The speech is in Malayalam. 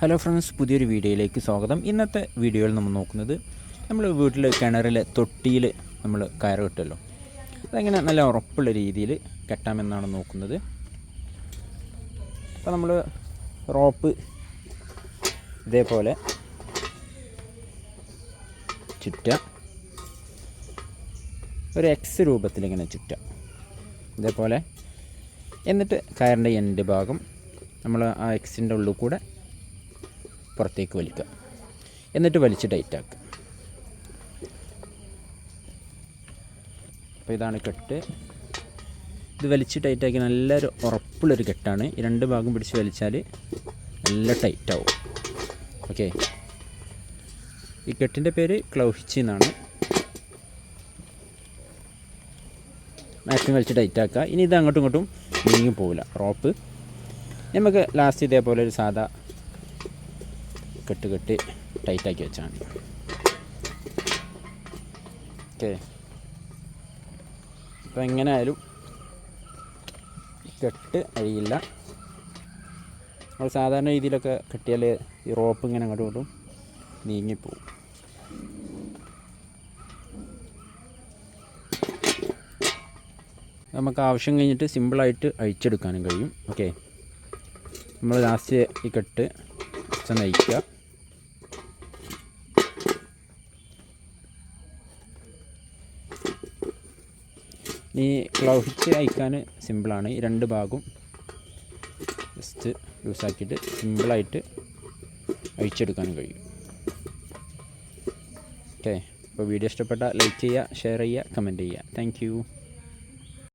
ഹലോ ഫ്രണ്ട്സ് പുതിയൊരു വീഡിയോയിലേക്ക് സ്വാഗതം. ഇന്നത്തെ വീഡിയോയിൽ നമ്മൾ നോക്കുന്നത് നമ്മൾ വീട്ടിൽ കിണറിലെ തൊട്ടിയിൽ നമ്മൾ കയറ് കെട്ടുമല്ലോ അതെങ്ങനെ നല്ല ഉറപ്പുള്ള രീതിയിൽ കെട്ടാമെന്നാണ് നോക്കുന്നത്. അപ്പോൾ നമ്മൾ റോപ്പ് ഇതേപോലെ ചുറ്റ ഒരു എക്സ് രൂപത്തിൽ ഇങ്ങനെ ചുറ്റ ഇതേപോലെ. എന്നിട്ട് കയറിന്റെ എൻഡ് ഭാഗം നമ്മൾ ആ എക്സിന്റെ ഉള്ളിൽ കൂടെ പുറത്തേക്ക് വലിക്കുക. എന്നിട്ട് വലിച്ച് ടൈറ്റ് ആക്കുക. അപ്പോൾ ഇതാണ് കെട്ട്. ഇത് വലിച്ച് ടൈറ്റാക്കി നല്ലൊരു ഉറപ്പുള്ളൊരു കെട്ടാണ്. രണ്ട് ഭാഗം പിടിച്ച് വലിച്ചാൽ നല്ല ടൈറ്റാവും ഓക്കെ ഈ കെട്ടിന്റെ പേര് ക്ലൗഹിച്ചി എന്നാണ്. മാക്സിമം വലിച്ച് ടൈറ്റ് ആക്കുക. ഇനി ഇത് അങ്ങോട്ടും ഇങ്ങോട്ടും നീങ്ങി പോവില്ല. റോപ്പ് നമുക്ക് ലാസ്റ്റ് ഇതേപോലെ ഒരു സാധാ കെട്ട് കെട്ടി ടൈറ്റാക്കി വെച്ചാൽ മതി. ഓക്കെ. അപ്പോൾ എങ്ങനെ ആയാലും കെട്ട് അഴിയില്ല. നമ്മൾ സാധാരണ രീതിയിലൊക്കെ കെട്ടിയാൽ ഈ റോപ്പ് ഇങ്ങനെ അങ്ങോട്ടും ഇങ്ങോട്ടും നീങ്ങിപ്പോവും. നമുക്ക് ആവശ്യം കഴിഞ്ഞിട്ട് സിമ്പിളായിട്ട് അഴിച്ചെടുക്കാനും കഴിയും. ഓക്കെ. നമ്മൾ ലാസ്റ്റ് ഈ കെട്ട് നയിക്കുക ഈ ക്ലൗഹിച്ച് അയക്കാൻ സിമ്പിളാണ്. ഈ രണ്ട് ഭാഗവും ജസ്റ്റ് ലൂസാക്കിയിട്ട് സിമ്പിളായിട്ട് അഴിച്ചെടുക്കാനും കഴിയും. ഓക്കെ അപ്പോൾ വീഡിയോ ഇഷ്ടപ്പെട്ടാൽ ലൈക്ക് ചെയ്യുക ഷെയർ ചെയ്യുക കമന്റ് ചെയ്യുക. താങ്ക്